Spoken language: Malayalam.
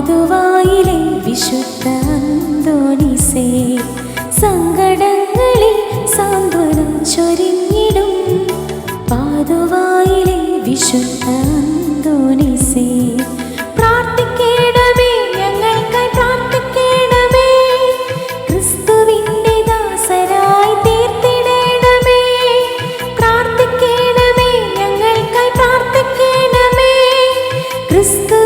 പാതുവായിലെ വിശുദ്ധ അന്തോണിസേ സങ്കടങ്ങളിൽ സാന്ത്വനം ചൊരിഞ്ഞിടും. പാതുവായിലെ വിശുദ്ധ അന്തോണിസേ പ്രാർത്ഥിക്കേണമേ ഞങ്ങൾക്കായി പ്രാർത്ഥിക്കേണമേ. ക്രിസ്തുവിന്റെ ദാസരായി തീർത്തിടേണമേ. പ്രാർത്ഥിക്കേണമേ ഞങ്ങൾക്കായി പ്രാർത്ഥിക്കേണമേ. ക്രിസ്തു